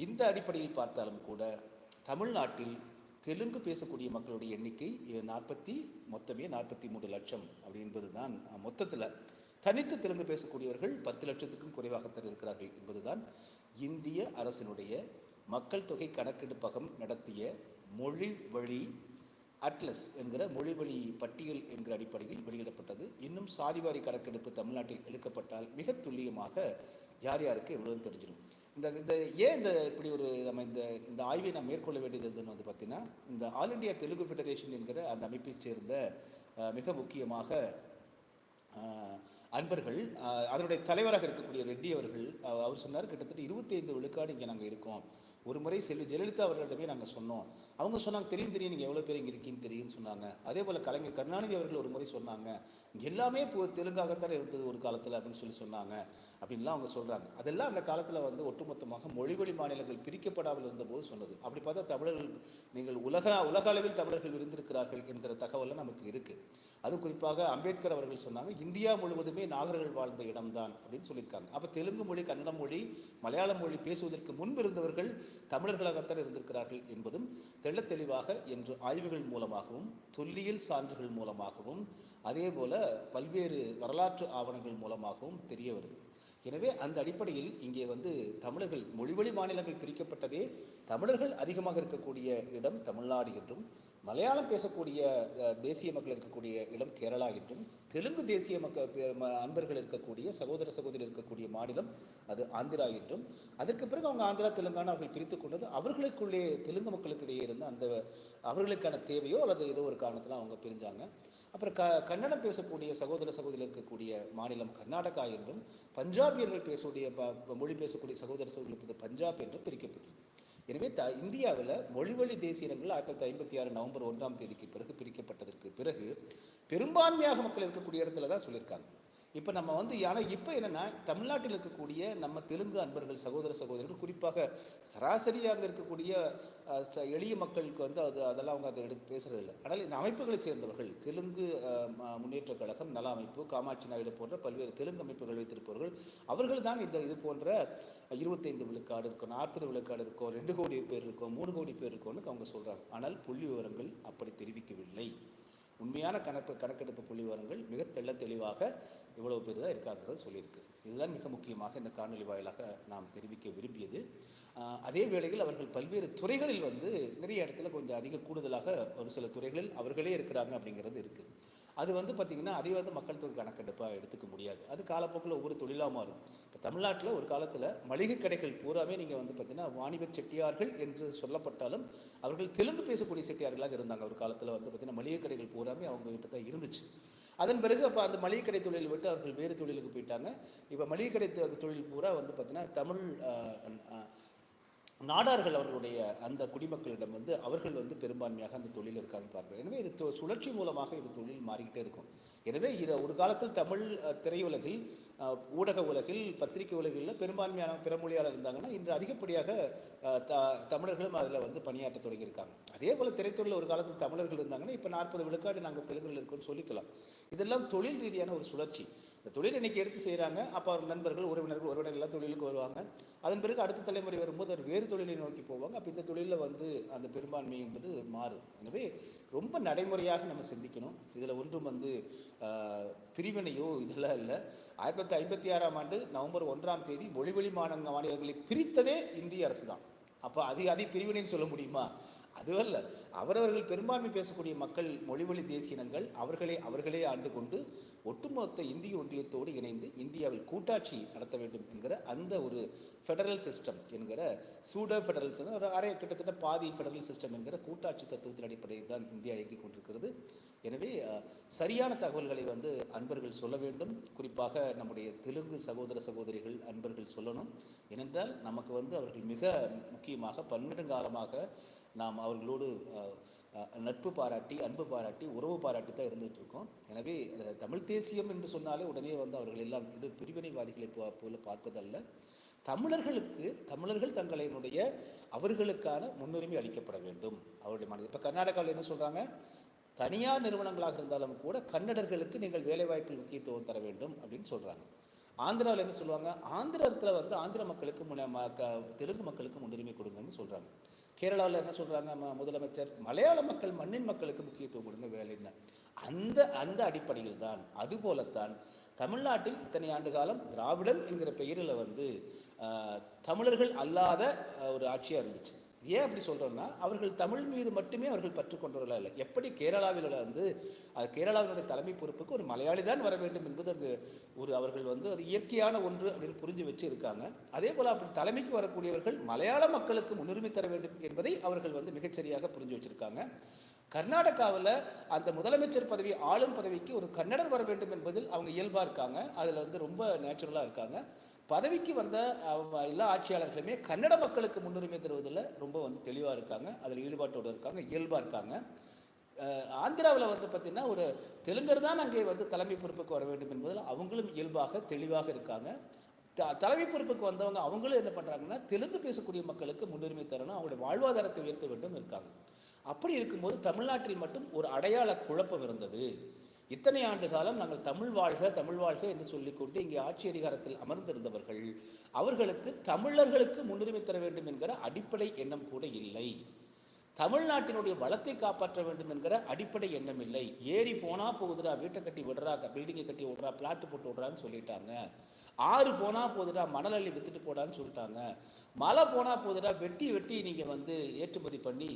இந்த அடிப்படையில் பார்த்தாலும் கூட தமிழ்நாட்டில் தெலுங்கு பேசக்கூடிய மக்களுடைய எண்ணிக்கை நாற்பத்தி மொத்தமே நாற்பத்தி மூன்று லட்சம் அப்படி என்பது தான் மொத்தத்தில். தனித்து தெலுங்கு பேசக்கூடியவர்கள் பத்து லட்சத்துக்கும் குறைவாகத்தான் இருக்கிறார்கள் என்பதுதான் இந்திய அரசினுடைய மக்கள் தொகை கணக்கெடுப்பகம் நடத்திய மொழி வழி அட்லஸ் என்கிற மொழிவழி பட்டியல் என்கிற அடிப்படையில் வெளியிடப்பட்டது. இன்னும் சாதிவாரி கணக்கெடுப்பு தமிழ்நாட்டில் எடுக்கப்பட்டால் மிக துல்லியமாக யார் யாருக்கு எவ்வளவு தெரிஞ்சிடும். இந்த இந்த ஏன் இந்த இப்படி ஒரு நம்ம இந்த இந்த ஆய்வை நாம் மேற்கொள்ள வேண்டியதுன்னு வந்து பார்த்தீங்கன்னா இந்த ஆல் இந்தியா தெலுங்கு ஃபெடரேஷன் என்கிற அந்த அமைப்பை சேர்ந்த மிக முக்கியமாக அன்பர்கள் அதனுடைய தலைவராக இருக்கக்கூடிய ரெட்டி அவர்கள் அவர் சொன்னார் கிட்டத்தட்ட 25 விழுக்காடு இங்கே நாங்கள் இருக்கோம். ஒரு முறை செல்வி ஜெயலலிதா அவர்களிடமே நாங்கள் சொன்னோம். அவங்க சொன்னாங்க தெரியும் தெரியும் நீங்கள் எவ்வளோ பேர் இங்கே இருக்கீங்கன்னு தெரியும்னு சொன்னாங்க. அதே போல் கலைஞர் கருணாநிதி அவர்கள் ஒரு முறை சொன்னாங்க எல்லாமே இப்போ தெலுங்காகத்தான் இருந்தது ஒரு காலத்தில் அப்படின்னு சொல்லி சொன்னாங்க. அப்படின்லாம் அவங்க சொல்கிறாங்க அதெல்லாம் அந்த காலத்தில் வந்து ஒட்டுமொத்தமாக மொழிவழி மாநிலங்கள் பிரிக்கப்படாமல் இருந்தபோது சொன்னது. அப்படி பார்த்தா தமிழர்கள் நீங்கள் உலக உலக அளவில் தமிழர்கள் இருந்திருக்கிறார்கள் என்கிற தகவலாம் நமக்கு இருக்குது அது குறிப்பாக அம்பேத்கர் அவர்கள் சொன்னாங்க இந்தியா முழுவதுமே நாகர்கள் வாழ்ந்த இடம்தான் அப்படின்னு சொல்லியிருக்காங்க. அப்போ தெலுங்கு மொழி கன்னட மொழி மலையாள மொழி பேசுவதற்கு முன்பு இருந்தவர்கள் தமிழர்களாகத்தான் இருந்திருக்கிறார்கள் என்பதும் தெள்ள தெளிவாக என்று ஆய்வுகள் மூலமாகவும் தொல்லியல் சான்றுகள் மூலமாகவும் அதே போல பல்வேறு வரலாற்று ஆவணங்கள் மூலமாகவும் தெரிய வருது. எனவே அந்த அடிப்படையில் இங்கே வந்து தமிழர்கள் மொழிவழி மாநிலங்கள் பிரிக்கப்பட்டதே தமிழர்கள் அதிகமாக இருக்கக்கூடிய இடம் தமிழ்நாடு என்றும் மலையாளம் பேசக்கூடிய தேசிய மக்கள் இருக்கக்கூடிய இடம் கேரளா என்றும் தெலுங்கு தேசிய மக்கள் அன்பர்கள் இருக்கக்கூடிய சகோதர சகோதரி இருக்கக்கூடிய மாநிலம் அது ஆந்திரா என்றும் அதற்கு பிறகு அவங்க ஆந்திரா தெலுங்கானா அவர்கள் பிரித்து கொண்டது அவர்களுக்குள்ளே தெலுங்கு மக்களுக்கு இடையே இருந்த அந்த அவர்களுக்கான தேவையோ அல்லது ஏதோ ஒரு காரணத்தில் அவங்க பிரிஞ்சாங்க. அப்புறம் க கன்னடம் பேசக்கூடிய சகோதர சகோதரி இருக்கக்கூடிய மாநிலம் கர்நாடகா என்றும் பஞ்சாபியர்கள் பேசக்கூடிய ப- மொழி பேசக்கூடிய சகோதர சகோதரி பஞ்சாப் என்றும் பிரிக்கப்பட்டது. எனவே த இந்தியாவில் மொழிவழி தேசிய இனங்கள் ஆயிரத்தி தொள்ளாயிரத்தி ஐம்பத்தி ஆறு நவம்பர் ஒன்றாம் தேதிக்கு பிறகு பிரிக்கப்பட்டதற்கு பிறகு பெரும்பான்மையாக மக்கள் இருக்கக்கூடிய இடத்துல தான் சொல்லியிருக்காங்க. இப்போ நம்ம வந்து ஆனால் இப்போ என்னன்னா தமிழ்நாட்டில் இருக்கக்கூடிய நம்ம தெலுங்கு அன்பர்கள் சகோதர சகோதரிகள் குறிப்பாக சராசரியாக இருக்கக்கூடிய ச- எளிய மக்களுக்கு வந்து அது அதெல்லாம் அவங்க அதை எடுத்து பேசுகிறது இல்லை. ஆனால் இந்த அமைப்புகளைச் சேர்ந்தவர்கள் தெலுங்கு முன்னேற்றக் கழகம் நல அமைப்பு காமாட்சி நாயுடு போன்ற பல்வேறு தெலுங்கு அமைப்புகள் வைத்திருப்பவர்கள் அவர்கள் தான் இந்த இது போன்ற இருபத்தைந்து விழுக்காடு இருக்கும் நாற்பது விழுக்காடு இருக்கும் ரெண்டு கோடி பேர் இருக்கும் மூணு கோடி பேர் இருக்கும்னு அவங்க சொல்கிறாங்க ஆனால் புள்ளி விவரங்கள் அப்படி தெரிவிக்கவில்லை. உண்மையான கணக்கு கணக்கெடுப்பு புள்ளி விவரங்கள் மிக தெள்ள தெளிவாக இவ்வளவு பேர் தான் இருக்காங்கிறது சொல்லியிருக்கு. இதுதான் மிக முக்கியமாக இந்த காணொலி வாயிலாக நாம் தெரிவிக்க விரும்பியது. அதே வேளையில் அவர்கள் பல்வேறு துறைகளில் வந்து நிறைய இடத்துல கொஞ்சம் அதிக கூடுதலாக ஒரு சில துறைகளில் அவர்களே இருக்கிறாங்க அப்படிங்கிறது இருக்குது அது வந்து பார்த்திங்கன்னா அதை வந்து மக்கள் தொகை கணக்கெடுப்பாக எடுத்துக்க முடியாது. அது காலப்போக்கில் ஒவ்வொரு தொழிலாக மாறும் இப்போ தமிழ்நாட்டில் ஒரு காலத்தில் மளிகை கடைகள் பூராமே நீங்கள் வந்து பார்த்திங்கன்னா வாணிப செட்டியார்கள் என்று சொல்லப்பட்டாலும் அவர்கள் தெலுங்கு பேசக்கூடிய செட்டியார்களாக இருந்தாங்க. ஒரு காலத்தில் வந்து பார்த்தீங்கன்னா மளிகை கடைகள் பூராமே அவங்க கிட்ட தான் இருந்துச்சு. அதன் பிறகு அப்போ அந்த மளிகை கடை தொழில் விட்டு அவர்கள் வேறு தொழிலுக்கு போயிட்டாங்க. இப்போ மளிகை கடை தொழில் பூரா வந்து பார்த்திங்கன்னா தமிழ் நாடார்கள் அவர்களுடைய அந்த குடிமக்களிடம் வந்து அவர்கள் வந்து பெரும்பான்மையாக அந்த தொழில் இருக்காங்க பார்க்கிறோம் எனவே இது சுழற்சி மூலமாக இது தொழில் மாறிக்கிட்டே இருக்கும். எனவே இது ஒரு காலத்தில் தமிழ் திரையுலகில் ஊடக உலகில் பத்திரிகை உலகில் பெரும்பான்மையான பிறமொழியாளர் இருந்தாங்கன்னா இன்று அதிகப்படியாக த தமிழர்களும் அதில் வந்து பணியாற்ற தொடங்கியிருக்காங்க. அதே போல் திரைத்துறையில் ஒரு காலத்தில் தமிழர்கள் இருந்தாங்கன்னா இப்போ நாற்பது விழுக்காடு நாங்கள் தெலுங்குல இருக்கோம்னு சொல்லிக்கலாம். இதெல்லாம் தொழில் ரீதியான ஒரு சுழற்சி. இந்த தொழில் இன்னைக்கு எடுத்து செய்கிறாங்க அப்போ அவர் நண்பர்கள் உறவினர்கள் உறவினர்கள்லாம் தொழிலுக்கு வருவாங்க. அதன் பிறகு அடுத்த தலைமுறை வரும்போது அவர் வேறு தொழிலை நோக்கி போவாங்க. அப்போ இந்த தொழிலில் வந்து அந்த பெரும்பான்மை என்பது மாறும். எனவே ரொம்ப நடைமுறையாக நம்ம சிந்திக்கணும். இதில் ஒன்றும் வந்து பிரிவினையோ இதெல்லாம் இல்லை. ஆயிரத்தி தொள்ளாயிரத்தி ஐம்பத்தி ஆறாம் ஆண்டு நவம்பர் ஒன்றாம் தேதி மொழிவழி மாநில மாநிலங்களை பிரித்ததே இந்திய அரசு தான் அப்போ அது அதை பிரிவினைன்னு சொல்ல முடியுமா? அதுவல்ல அவரவர்கள் பெரும்பான்மை பேசக்கூடிய மக்கள் மொழிவழி தேசியனங்கள் அவர்களே அவர்களே ஆண்டு கொண்டு ஒட்டுமொத்த இந்திய ஒன்றியத்தோடு இணைந்து இந்தியாவில் கூட்டாட்சி நடத்த வேண்டும் என்கிற அந்த ஒரு ஃபெடரல் சிஸ்டம் என்கிற சூடோ ஃபெடரல் சிஸ்டம் ஒரு அரை கிட்டத்தட்ட பாதி ஃபெடரல் சிஸ்டம் என்கிற கூட்டாட்சி தத்துவத்தின் அடிப்படையில் தான் இந்தியா இயங்கிக் கொண்டிருக்கிறது. எனவே சரியான தகவல்களை வந்து அன்பர்கள் சொல்ல வேண்டும். குறிப்பாக நம்முடைய தெலுங்கு சகோதர சகோதரிகள் அன்பர்கள் சொல்லணும். ஏனென்றால் நமக்கு வந்து அவர்கள் மிக முக்கியமாக பன்னெடுங்காலமாக நாம் அவர்களோடு நட்பு பாராட்டி அன்பு பாராட்டி உறவு பாராட்டி தான் இருந்துகிட்டு இருக்கோம் எனவே தமிழ் தேசியம் என்று சொன்னாலே உடனே வந்து அவர்கள் எல்லாம் இது பிரிவினைவாதிகளை போல பார்ப்பதல்ல. தமிழர்களுக்கு தமிழர்கள் தங்களினுடைய அவர்களுக்கான முன்னுரிமை அளிக்கப்பட வேண்டும். அவருடைய மனது இப்போ கர்நாடகாவில் என்ன சொல்கிறாங்க தனியார் நிறுவனங்களாக இருந்தாலும் கூட கன்னடர்களுக்கு நீங்கள் வேலைவாய்ப்பில் முக்கியத்துவம் தர வேண்டும் அப்படின்னு சொல்கிறாங்க ஆந்திராவில் என்ன சொல்லுவாங்க? ஆந்திரத்தில் வந்து ஆந்திர மக்களுக்கு தெலுங்கு மக்களுக்கு முன்னுரிமை கொடுங்கன்னு சொல்கிறாங்க கேரளாவில் என்ன சொல்கிறாங்க முதலமைச்சர் மலையாள மக்கள் மண்ணின் மக்களுக்கு முக்கியத்துவம் கொடுங்க வேலைன்னு அந்த அந்த அடிப்படையில் தான் அதுபோலத்தான் தமிழ்நாட்டில் இத்தனை ஆண்டு காலம் திராவிடம் என்கிற பெயரில் வந்து தமிழர்கள் அல்லாத ஒரு ஆட்சியாக இருந்துச்சு. ஏன் அப்படி சொல்கிறோன்னா அவர்கள் தமிழ் மீது மட்டுமே அவர்கள் பற்றுக்கொண்டவர்களாக இல்லை. எப்படி கேரளாவில் உள்ள வந்து அது கேரளாவினுடைய தலைமை பொறுப்புக்கு ஒரு மலையாளி தான் வர வேண்டும் என்பது அங்கு ஒரு அவர்கள் வந்து அது இயற்கையான ஒன்று அப்படின்னு புரிஞ்சு வச்சு இருக்காங்க அதே போல் அப்படி தலைமைக்கு வரக்கூடியவர்கள் மலையாள மக்களுக்கு முன்னுரிமை தர வேண்டும் என்பதை அவர்கள் வந்து மிகச்சரியாக புரிஞ்சு வச்சுருக்காங்க. கர்நாடகாவில் அந்த முதலமைச்சர் பதவி ஆளும் பதவிக்கு ஒரு கன்னடர் வர வேண்டும் என்பதில் அவங்க இயல்பாக இருக்காங்க. அதில் வந்து ரொம்ப நேச்சுரலாக இருக்காங்க. பதவிக்கு வந்த எல்லா ஆட்சியாளர்களுமே கன்னட மக்களுக்கு முன்னுரிமை தருவதில் ரொம்ப வந்து தெளிவாக இருக்காங்க. அதில் ஈடுபாட்டோடு இருக்காங்க இயல்பாக இருக்காங்க. ஆந்திராவில் வந்து பார்த்திங்கன்னா ஒரு தெலுங்கர் தான் அங்கே வந்து தலைமை பொறுப்புக்கு வர வேண்டும் என்பதில் அவங்களும் இயல்பாக தெளிவாக இருக்காங்க. த தலைமை பொறுப்புக்கு வந்தவங்க அவங்களும் என்ன பண்ணுறாங்கன்னா தெலுங்கு பேசக்கூடிய மக்களுக்கு முன்னுரிமை தரணும் அவங்களுடைய வாழ்வாதாரத்தை உயர்த்த வேண்டும் இருக்காங்க. அப்படி இருக்கும்போது தமிழ்நாட்டில் மட்டும் ஒரு அடையாள குழப்பம் இருந்தது. இத்தனை ஆண்டு காலம் நாங்கள் தமிழ் வாழ்க தமிழ் வாழ்க என்று சொல்லிக்கொண்டு இங்கே ஆட்சி அதிகாரத்தில் அமர்ந்திருந்தவர்கள் அவர்களுக்கு தமிழர்களுக்கு முன்னுரிமை தர வேண்டும் என்கிற அடிப்படை எண்ணம் கூட இல்லை. தமிழ்நாட்டினுடைய வளத்தை காப்பாற்ற வேண்டும் என்கிற அடிப்படை எண்ணம் இல்லை. ஏறி போனா போகுதுடா வீட்டை கட்டி விடுறா பில்டிங்கை கட்டி விடுறா பிளாட் போட்டு விடுறான்னு சொல்லிட்டாங்க. ஆறு போனா போகுதுடா மணல் அள்ளி வித்துட்டு போடான்னு சொல்லிட்டாங்க. மழை போனா போகுதுடா வெட்டி வெட்டி நீங்க வந்து ஏற்றுமதி பண்ணி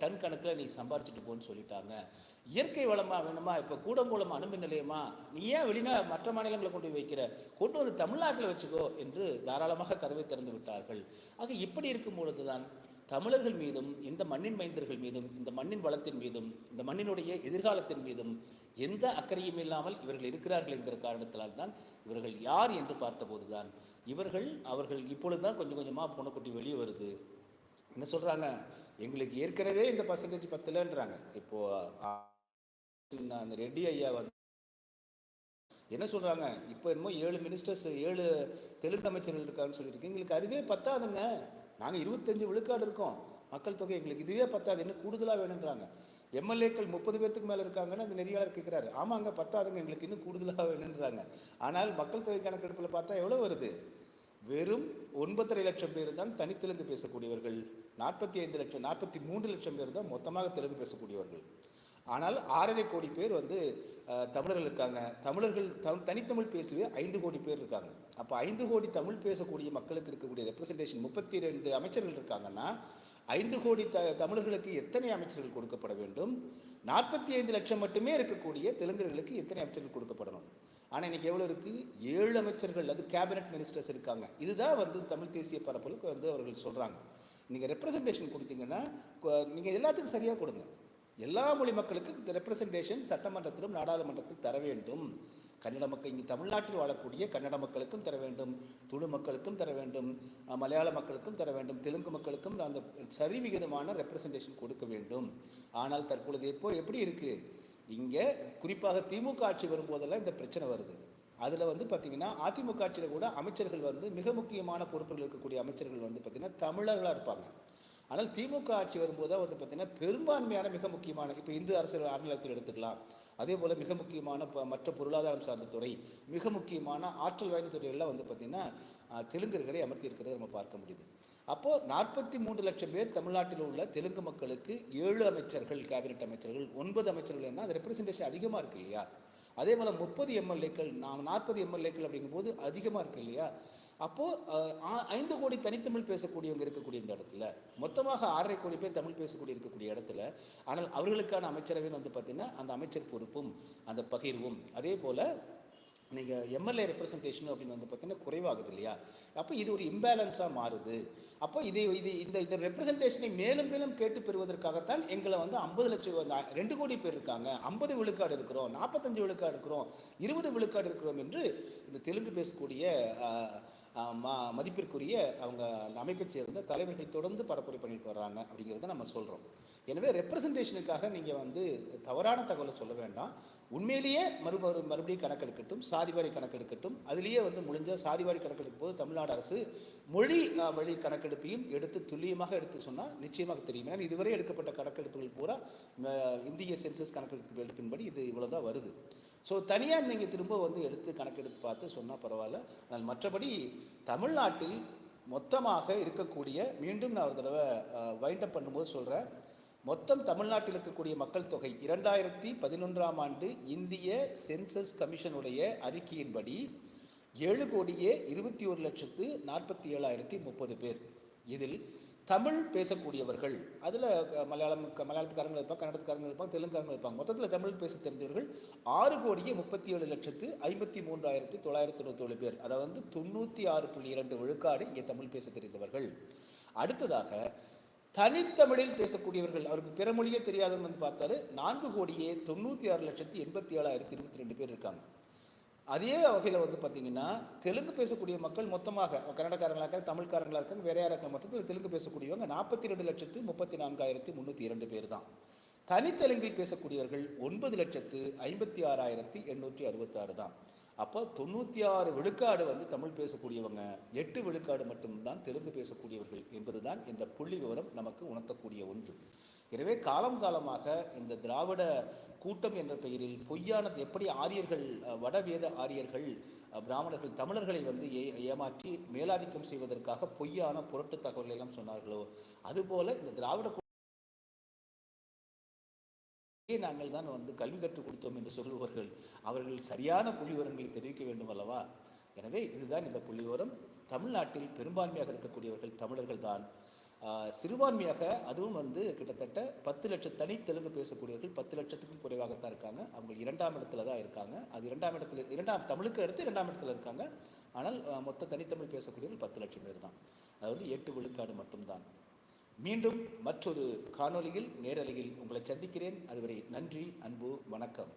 டன் கணக்கில் நீ சம்பாரிச்சிட்டு போன்னு சொல்லிட்டாங்க. இயற்கை வளமா வேணுமா? இப்போ கூடங்குளம் அணுமின் நிலையமா? நீ ஏன் வெளிநா மற்ற மாநிலங்களை கொண்டு போய் வைக்கிற? கொண்டு வந்து தமிழ்நாட்டில் வச்சுக்கோ என்று தாராளமாக கதவை திறந்து விட்டார்கள். ஆக இப்படி இருக்கும் பொழுதுதான் தமிழர்கள் மீதும் இந்த மண்ணின் மைந்தர்கள் மீதும் இந்த மண்ணின் வளத்தின் மீதும் இந்த மண்ணினுடைய எதிர்காலத்தின் மீதும் எந்த அக்கறையும் இல்லாமல் இவர்கள் இருக்கிறார்கள் என்கிற காரணத்தினால் தான் இவர்கள் யார் என்று பார்த்தபோதுதான் இவர்கள் அவர்கள் இப்பொழுது தான் கொஞ்சம் கொஞ்சமாக பொண்ணக்குட்டி வெளியே வருது. என்ன சொல்கிறாங்க எங்களுக்கு ஏற்கனவே இந்த பர்சன்டேஜ் பத்தலன்றாங்க. இப்போ நான் அந்த ரெட்டி ஐயா வந்து என்ன சொல்கிறாங்க இப்போ என்னமோ ஏழு மினிஸ்டர்ஸ் ஏழு தெலுங்கு அமைச்சர்கள் இருக்காங்கன்னு சொல்லியிருக்கு. எங்களுக்கு அதுவே பத்தாதுங்க. நாங்கள் இருபத்தஞ்சு விழுக்காடு இருக்கோம். மக்கள் தொகை எங்களுக்கு இதுவே பத்தாது. இன்னும் கூடுதலாக வேணுன்றாங்க எம்எல்ஏக்கள் முப்பது பேர்த்துக்கு மேலே இருக்காங்கன்னு அந்த நெறியாளர் கேட்குறாரு ஆமாங்க பத்தாதுங்க. எங்களுக்கு இன்னும் கூடுதலாக வேணுன்றாங்க ஆனால் மக்கள் தொகை கணக்கெடுப்பில் பார்த்தா எவ்வளோ வருது? வெறும் ஒன்பத்தரை லட்சம் பேர் தான் தனித்தெலுங்கு பேசக்கூடியவர்கள். நாற்பத்தி ஐந்து லட்சம் நாற்பத்தி மூன்று லட்சம் பேர் தான் மொத்தமாக தெலுங்கு பேசக்கூடியவர்கள். ஆனால் ஆறரை கோடி பேர் வந்து தமிழர்கள் இருக்காங்க. தமிழர்கள் தம் தனித்தமிழ் பேசுவே ஐந்து கோடி பேர் இருக்காங்க. அப்போ ஐந்து கோடி தமிழ் பேசக்கூடிய மக்களுக்கு இருக்கக்கூடிய ரெப்ரசன்டேஷன் முப்பத்தி ரெண்டு அமைச்சர்கள் இருக்காங்கன்னா ஐந்து கோடி த தமிழர்களுக்கு எத்தனை அமைச்சர்கள் கொடுக்கப்பட வேண்டும்? நாற்பத்தி ஐந்து லட்சம் மட்டுமே இருக்கக்கூடிய தெலுங்கர்களுக்கு எத்தனை அமைச்சர்கள் கொடுக்கப்படணும்? ஆனால் இன்றைக்கி எவ்வளோ இருக்குது ஏழு அமைச்சர்கள் அது கேபினட் மினிஸ்டர்ஸ் இருக்காங்க. இதுதான் வந்து தமிழ் தேசிய பரப்பலுக்கு வந்து அவர்கள் சொல்கிறாங்க நீங்கள் ரெப்ரசன்டேஷன் கொடுத்தீங்கன்னா நீங்கள் எல்லாத்துக்கும் சரியாக கொடுங்க. எல்லா மொழி மக்களுக்கு ரெப்ரசன்டேஷன் சட்டமன்றத்திலும் நாடாளுமன்றத்தில் தர வேண்டும். கன்னட மக்கள் இங்கே தமிழ்நாட்டில் வாழக்கூடிய கன்னட மக்களுக்கும் தர வேண்டும் துளு மக்களுக்கும் தர வேண்டும் மலையாள மக்களுக்கும் தர வேண்டும் தெலுங்கு மக்களுக்கும் அந்த சரிவிகிதமான ரெப்ரசன்டேஷன் கொடுக்க வேண்டும். ஆனால் தற்பொழுது எப்போ எப்படி இருக்குது இங்கே குறிப்பாக திமுக ஆட்சி வரும்போதெல்லாம் இந்த பிரச்சனை வருது. அதில் வந்து பார்த்திங்கன்னா அதிமுக ஆட்சியில் கூட அமைச்சர்கள் வந்து மிக முக்கியமான பொறுப்பில் இருக்கக்கூடிய அமைச்சர்கள் வந்து பார்த்திங்கன்னா தமிழர்களாக இருப்பாங்க. ஆனால் திமுக ஆட்சி வரும்போது தான் வந்து பார்த்தீங்கன்னா பெரும்பான்மையான மிக முக்கியமான இப்போ இந்து அரசியல் அறநிலையத்தில் எடுத்துக்கலாம். அதே போல் மிக முக்கியமான ப- மற்ற பொருளாதாரம் சார்ந்த துறை மிக முக்கியமான ஆற்றல் வாய்ந்த துறைகள்லாம் வந்து பார்த்திங்கன்னா தெலுங்கர்களை அமர்த்தி இருக்கிறத நம்ம பார்க்க முடியுது. அப்போது நாற்பத்தி மூன்று லட்சம் பேர் தமிழ்நாட்டில் உள்ள தெலுங்கு மக்களுக்கு ஏழு அமைச்சர்கள் கேபினெட் அமைச்சர்கள் ஒன்பது அமைச்சர்கள் என்ன அது ரெப்ரசன்டேஷன் அதிகமாக இருக்கு இல்லையா? அதே போல் முப்பது எம்எல்ஏக்கள் நான் நாற்பது எம்எல்ஏக்கள் அப்படிங்கும்போது அதிகமாக இருக்கு இல்லையா? அப்போது ஐந்து கோடி தனித்தமிழ் பேசக்கூடியவங்க இருக்கக்கூடிய இந்த இடத்துல மொத்தமாக ஆறரை கோடி பேர் தமிழ் பேசக்கூடிய இருக்கக்கூடிய இடத்துல ஆனால் அவர்களுக்கான அமைச்சரவை வந்து பார்த்தீங்கன்னா அந்த அமைச்சர் பொறுப்பும் அந்த பகிர்வும் அதே போல் நீங்கள் எம்எல்ஏ ரெப்ரசன்டேஷன் அப்படின்னு வந்து பார்த்தீங்கன்னா குறைவாகுது இல்லையா? அப்போ இது ஒரு இம்பேலன்ஸாக மாறுது. அப்போ இது இது இந்த இந்த ரெப்ரசன்டேஷனை மேலும் மேலும் கேட்டு பெறுவதற்காகத்தான் எங்களை வந்து ஐம்பது லட்சம் ரெண்டு கோடி பேர் இருக்காங்க. ஐம்பது விழுக்காடு இருக்கிறோம் நாற்பத்தஞ்சு விழுக்காடு இருக்கிறோம் இருபது விழுக்காடு இருக்கிறோம் என்று இந்த தெலுங்கு பேசக்கூடிய மதிப்பிற்குரிய அவங்க அந்த சேர்ந்த தலைவர்கள் தொடர்ந்து பரப்புரை பண்ணிட்டு வர்றாங்க அப்படிங்கிறத நம்ம சொல்கிறோம் எனவே ரெப்ரசன்டேஷனுக்காக நீங்கள் வந்து தவறான தகவலை சொல்ல வேண்டாம். உண்மையிலேயே மறு மறு மறுபடியும் கணக்கெடுக்கட்டும் சாதிவாரி கணக்கெடுக்கட்டும். அதுலேயே வந்து முடிஞ்ச சாதிவாரி கணக்கெடுக்கும் போது தமிழ்நாடு அரசு மொழி வழி கணக்கெடுப்பையும் எடுத்து துல்லியமாக எடுத்து சொன்னால் நிச்சயமாக தெரியும். ஏன்னா இதுவரை எடுக்கப்பட்ட கணக்கெடுப்புகள் பூரா இந்திய சென்சஸ் கணக்கெடுப்பு எடுப்பின்படி இது இவ்வளோதான் வருது. ஸோ தனியாக நீங்கள் திரும்ப வந்து எடுத்து கணக்கெடுத்து பார்த்து சொன்னால் பரவாயில்ல. ஆனால் மற்றபடி தமிழ்நாட்டில் மொத்தமாக இருக்கக்கூடிய மீண்டும் நான் ஒரு தடவை வைண்டப் பண்ணும்போது சொல்கிறேன் மொத்தம் தமிழ்நாட்டில் இருக்கக்கூடிய மக்கள் தொகை இரண்டாயிரத்தி பதினொன்றாம் ஆண்டு இந்திய சென்சஸ் கமிஷனுடைய அறிக்கையின்படி ஏழு கோடியே இருபத்தி ஒரு லட்சத்து நாற்பத்தி ஏழாயிரத்தி முப்பது பேர். இதில் தமிழ் பேசக்கூடியவர்கள் அதில் மலையாளம் மலையாளத்துக்காரங்கள் மலையாளத்துக்காரங்க இருப்பாங்க கன்னடத்துக்காரங்க இருப்பாங்க தெலுங்குக்காரங்க இருப்பாங்க. மொத்தத்தில் தமிழ் பேச தெரிஞ்சவர்கள் ஆறு கோடியே முப்பத்தி ஏழு லட்சத்து ஐம்பத்தி மூன்றாயிரத்தி தொள்ளாயிரத்தி தொண்ணூத்தேழு பேர். அதை வந்து தொண்ணூற்றி ஆறு புள்ளி இரண்டு விழுக்காடு இங்கே தமிழ் பேச தெரிந்தவர்கள். அடுத்ததாக தனித்தமிழில் பேசக்கூடியவர்கள் அவருக்கு பிற மொழியே தெரியாதவங்க வந்து பார்த்தாரு நான்கு கோடியே தொண்ணூற்றி ஆறு லட்சத்தி எண்பத்தி ஏழாயிரத்தி இருபத்தி ரெண்டு பேர் இருக்காங்க. அதே வகையில் வந்து பார்த்தீங்கன்னா தெலுங்கு பேசக்கூடிய மக்கள் மொத்தமாக கன்னடக்காரங்களாக இருக்காங்க தமிழ்காரங்களாக இருக்காங்க வேற யாராக இருக்காங்க மொத்தத்தில் தெலுங்கு பேசக்கூடியவங்க நாற்பத்தி ரெண்டு லட்சத்து முப்பத்தி நான்காயிரத்தி முந்நூற்றி இரண்டு பேர் தான் தனித்தெலுங்கில் பேசக்கூடியவர்கள் ஒன்பது லட்சத்து ஐம்பத்தி ஆறாயிரத்தி எண்ணூற்றி அறுபத்தாறு தான் அப்போ தொண்ணூற்றி ஆறு விழுக்காடு வந்து தமிழ் பேசக்கூடியவங்க எட்டு விழுக்காடு மட்டும்தான் தெலுங்கு பேசக்கூடியவர்கள் என்பதுதான் இந்த புள்ளி விவரம் நமக்கு உணர்த்தக்கூடிய ஒன்று. எனவே காலம் காலமாக இந்த திராவிட கூட்டம் என்ற பெயரில் பொய்யான எப்படி ஆரியர்கள் வடவேத ஆரியர்கள் பிராமணர்கள் தமிழர்களை வந்து ஏ ஏமாற்றி மேலாதிக்கம் செய்வதற்காக பொய்யான புரட்டு தகவல்கள் எல்லாம் சொன்னார்களோ அதுபோல இந்த திராவிட நாங்கள் தான் வந்து கல்வி கற்றுக் கொடுத்தோம் என்று சொல்லுவார்கள்? அவர்கள் சரியான புள்ளிவரங்களை தெரிவிக்க வேண்டும் அல்லவா? எனவே இதுதான் இந்த புள்ளிவரம் தமிழ்நாட்டில் பெரும்பான்மையாக இருக்கக்கூடியவர்கள் தமிழர்கள் தான். சிறுபான்மையாக அதுவும் வந்து கிட்டத்தட்ட பத்து லட்சம் தனி தெலுங்கு பேசக்கூடியவர்கள் பத்து லட்சத்துக்கும் குறைவாகத்தான் இருக்காங்க. அவங்க இரண்டாம் இடத்துல தான் இருக்காங்க. அது இரண்டாம் இடத்துல இரண்டாம் தமிழுக்கு அடுத்து இரண்டாம் இடத்துல இருக்காங்க. ஆனால் மொத்த தனித்தமிழ் பேசக்கூடியவர்கள் பத்து லட்சம் பேர் தான். அது வந்து எட்டு விழுக்காடு மட்டும்தான். மீண்டும் மற்றொரு காணொளியில் நேரலையில் உங்களை சந்திக்கிறேன். அதுவரை நன்றி அன்பு வணக்கம்.